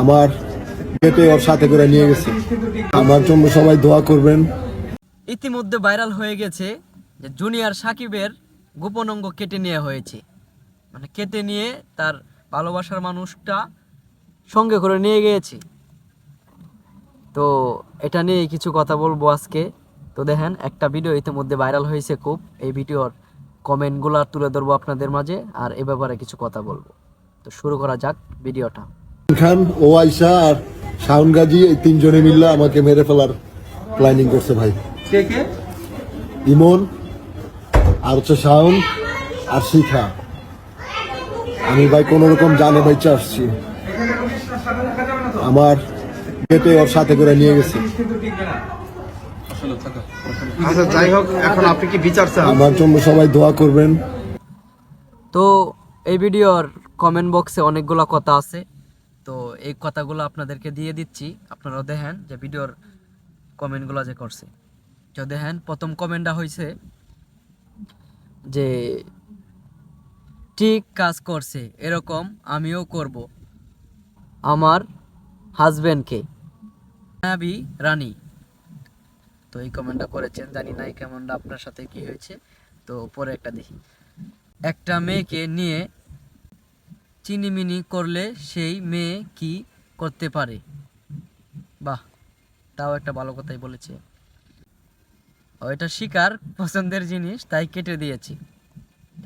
আমার পেটে ওর সাথে করে নিয়ে গেছে। আমার জন্য সবাই দোয়া করবেন। ইতিমধ্যে ভাইরাল হয়ে গেছে যে জুনিয়র সাকিবের গোপন অঙ্গ কেটে নেওয়া হয়েছে। মানে কেটে নিয়ে তার ভালোবাসার মানুষটা সঙ্গে করে নিয়ে গিয়েছে। তো এটা নিয়ে কিছু কথা বলব আজকে। তো দেখেন, একটা ভিডিও ইতিমধ্যে ভাইরাল হয়েছে খুব। এই ভিডিওর কমেন্টগুলো তুলে ধরবো আপনাদের মাঝে আর এ ব্যাপারে কিছু কথা বলব। তো শুরু করা যাক ভিডিওটা। খান ও আয়সা আর শাউন গাজী এই তিনজনে মিললে আমাকে মেরে ফেলার প্ল্যানিং করছে ভাই। কে কে? ইমন আর হচ্ছে শাউন আর শিখা। আমি ভাই কোন রকম জানে ভাই আসছি। আমার পেটে ওর সাথে করে নিয়ে গেছে। আচ্ছা যাই হোক এখন আপনি কি বিচার চান? আমার জন্য সবাই দোয়া করবেন। তো এই ভিডিওর কমেন্ট বক্সে অনেকগুলো কথা আছে। তো এই কথাগুলো আপনাদেরকে দিয়ে দিচ্ছি। আপনারাও দেখেন যে ভিডিওর কমেন্টগুলো যে করছে। তো দেখেন, প্রথম কমেন্টটা হয়েছে যে, ঠিক কাজ করছে, এরকম আমিও করব, আমার হাজবেন্ডকে। নাবি রানী। তো এই কমেন্টটা করেছেন, জানি না এই কমেন্টটা আপনার সাথে কি হয়েছে। তো পরে একটা দেখি। একটা মেয়েকে নিয়ে চিনিমিনি করলে সেই মেয়ে কি করতে পারে? বাহ, তাও একটা ভালো কথাই বলেছে। এটা শিকার পছন্দের জিনিস, তাই কেটে দিয়েছি।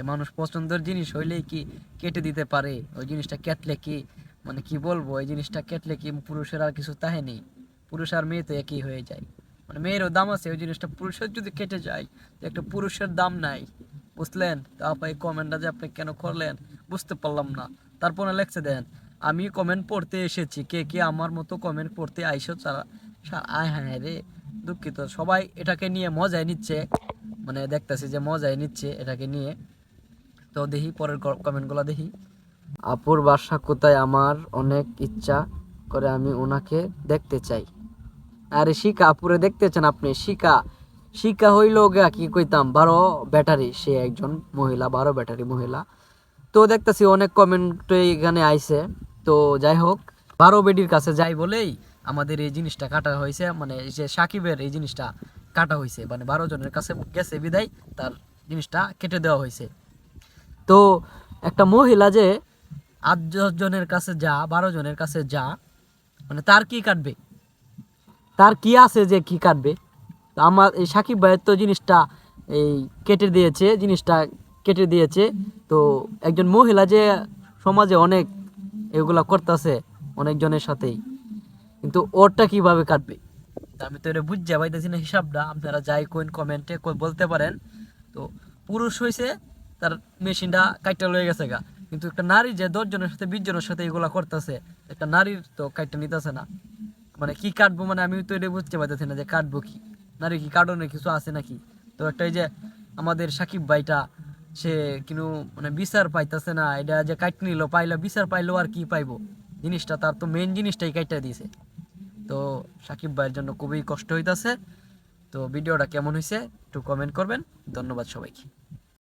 মানুষ পছন্দের জিনিস হইলেই কি কেটে দিতে পারে? ওই জিনিসটা কেটলে কি মানে কি বলব ওই জিনিসটা কেটলে কি পুরুষের আর কিছু তাহে নেই? পুরুষ আর মেয়ে তো একই হয়ে যায়। মানে মেয়েরও দাম আছে, ওই জিনিসটা পুরুষের যদি কেটে যায় যে একটা পুরুষের দাম নাই। বুঝলেন? তো আপনি কমেন্টটা যে আপনি কেন করলেন, বুঝতে পারলাম না। তারপরে লেখছে দেন, আমি কমেন্ট পড়তে এসেছি, কে কে আমার মতো কমেন্ট পড়তে আইসো আয় হ্যাঁ রে, দুঃখিত। সবাই এটাকে নিয়ে মজায় নিচ্ছে মানে দেখতেছি যে মজায় নিচ্ছে এটাকে নিয়ে। তো দেখি পরের কমেন্টগুলো দেখি। আপুর বাসা কোথায়? আমার অনেক ইচ্ছা করে আমি ওনাকে দেখতে চাই। আরে শিকা, আপুরে দেখতেছেন আপনি? শিকা শিকা হইল গা কি কইতাম? বারো ব্যাটারি, সে একজন মহিলা, বারো ব্যাটারি মহিলা। তো দেখতেছি অনেক কমেন্ট এখানে আইছে। তো যাই হোক, বারো বেডির কাছে যাই বলেই আমাদের এই জিনিসটা কাটা হয়েছে মানে যে সাকিবের এই জিনিসটা কাটা হয়েছে। মানে বারো জনের কাছে গেছে বিদায়, তার জিনিসটা কেটে দেওয়া হয়েছে। তো একটা মহিলা যে আট জনের কাছে যা, বারো জনের কাছে যা মানে তার কি কাটবে? তার কি আছে যে কি কাটবে? আমার এই সাকিব ভাইয়ের তো জিনিসটা এই কেটে দিয়েছে, জিনিসটা কেটে দিয়েছে। তো একজন মহিলা যে সমাজে অনেক এগুলা করতেছে অনেকজনের সাথেই, কিন্তু ওরটা কীভাবে কাটবে? আমি তো এটা বুঝতে পাইতেছি না হিসাবটা, আপনারা যাই কোন কমেন্টে বলতে পারেন। তো পুরুষ হয়েছে তার মেশিনটা কাইটা লয়ে গেছে গা। কিন্তু একটা নারী যে দশ জনের সাথে বিশ জনের সাথে এগুলা করতেছে, একটা নারীর তো কাইটা নিতেছে না। মানে কি কাটবো মানে আমি তো এটা বুঝতে পারতেছি না যে কাটবো কি। নারী কি কাটনে কিছু আছে নাকি? তো একটা এই যে আমাদের সাকিব ভাইটা সে কিন্তু মানে বিচার পাইতেছে না, এটা যে কাট নিল, পাইলো বিচার পাইলো আর কি পাইবো? জিনিসটা তার তো মেন জিনিসটাই কাইটা দিয়েছে তো সাকিব ভাইয়ের জন্য খুবই কষ্ট হইতাছে। তো ভিডিওটা কেমন হয়েছে একটু কমেন্ট করবেন। ধন্যবাদ সবাইকে।